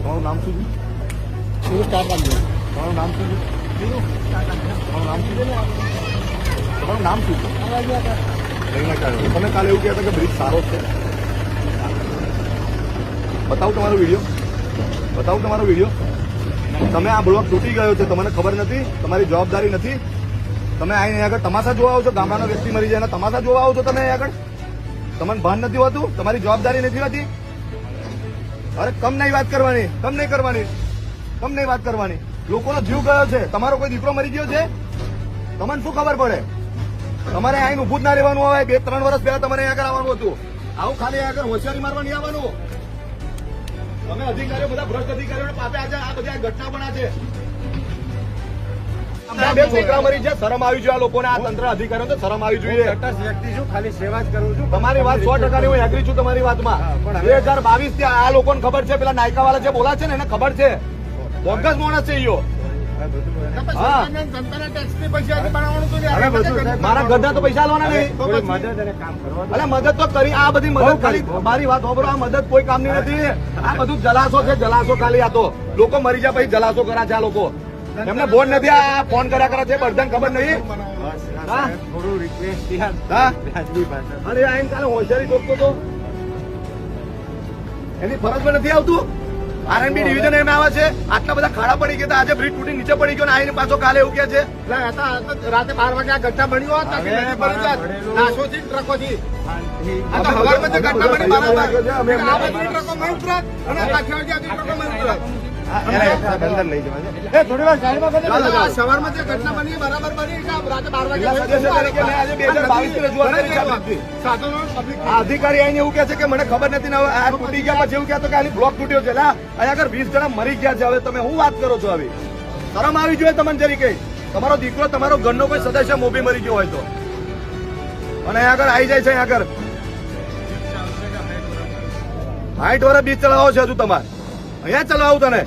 તમારું નામ શું છે? એવું તમારું નામ શું છે? તમારું નામ શું છે? તમારું નામ શું છે? તમે કાલે એવું કહેતા કે બ્રિજ સારો છે. બતાવું તમારો વીડિયો. બતાવું તમારો વીડિયો. તમે આ બ્લોક તૂટી ગયો છે તમને ખબર નથી તમારી જવાબદારી નથી. તમે અહીં આગળ તમાશા જોવા આવો છો ગામડાનો વ્યક્તિ મરી જાય તમાશા જોવા આવો છો તમે અહીં આગળ? તમને ભાન નથી હોતું? તમારી જવાબદારી નથી હોતી? અરે, કમ નહીં વાત કરવાની, કમ નહીં કરવાની, કમ નહીં વાત કરવાની. લોકોનો જીવ ગયો છે, તમારો કોઈ દીકરો મરી ગયો છે? તમને શું ખબર પડે? તમારે અહીં ઉભું જ ના રહેવાનું હોય, બે, ત્રણ વર્ષ પહેલા તમારે અહીંયા આગળ આવવાનું હતું. આવું ખાલી આગળ હોશિયારી મારવા નહીં આવવાનું. તમે અધિકારીઓ, બધા ભ્રષ્ટ અધિકારીઓ પાસે આજે આ બધી ઘટના પણ છે. આ બે છોકરા મરી છે શરમ આવી જોઈએ આ લોકોને. આ તંત્ર અધિકારીઓ શરમ આવી જોઈએ. તટસ્થ વ્યક્તિ છું ખાલી સેવા જ કરું છું. તમારી વાત સો ટકાની હું એગ્રી છું તમારી વાતમાં. બે હજાર બાવીસથી આ લોકોને ખબર છે પેલા નાયકા વાળા જે બોલા છે ને એને ખબર છે. બોગસ માણસ છે ઈયો. મારા ગધા તો પૈસા લેવાના નહીં. અરે મદદ તો કરી. આ બધી મદદ કરી, ખાલી મારી વાત હોબરો આ મદદ કોઈ કામની નથી. આ બધું જલાસો છે જલાશો ખાલી આ તો. લોકો મરી જાય પછી જલાશો કરા છે આ લોકો. એમને બોન નથી આ ફોન કર્યા કરે છે બધાને ખબર નહીં. થોડું રિક્વેસ્ટ અરે આઈને કાલે હોશિયારી જોગતો તો. એની ફરજમાં નથી આવતું. આરએનબી ડિવિઝન એમ આવે છે. આટલા બધા ખાડા પડી ગયા આજે બ્રિજ તૂટી નીચે પડી ગયો ને આઈને પાછો કાલે એવું કે છે. રાતે બાર વાગે આ ઘટના બન્યો હોત તો કે હવે નદી ભરી જાત. ભણેલું- નાશોથી ટ્રકોથી? શાંતિ. આ તો અમે હવારમાં બની ટ્રકો મય ઉતરત અને કાઠિયાવાડી ટ્રકો ઉતરત. લઈ જવા થોડી વાર સાઈડમાં કરી ચાલો, દેજો. આ સવારમાં જે ઘટના બની બરાબર બની રાતે બાર વાગે જિલ્લા સદસ્ય તરીકે મેં આજે 2022 ની રજૂઆત કરી છે આપની. સાધનો પબ્લિક આ અધિકારી આઈને એવું કે છે કે મને ખબર નથી ને આ તૂટી ગયા પછી એવું કહેતો કે આની બ્લોક તૂટ્યો છે. અહીંયા આગળ વીસ જણા મરી ગયા છે. હવે તમે હું વાત કરો છો આવી? શરમ આવી જોઈએ તમને જરી કઈ? તમારો દીકરો તમારો ઘરનો કોઈ સદસ્ય મોભી મરી ગયો હોય તો. અને અહીંયા આગળ આવી જાય છે અહીંયા આગળ. હાઈટ વાળા બીજ ચલાવો છે હજુ તમારે. અહીંયા ચલાવું તને.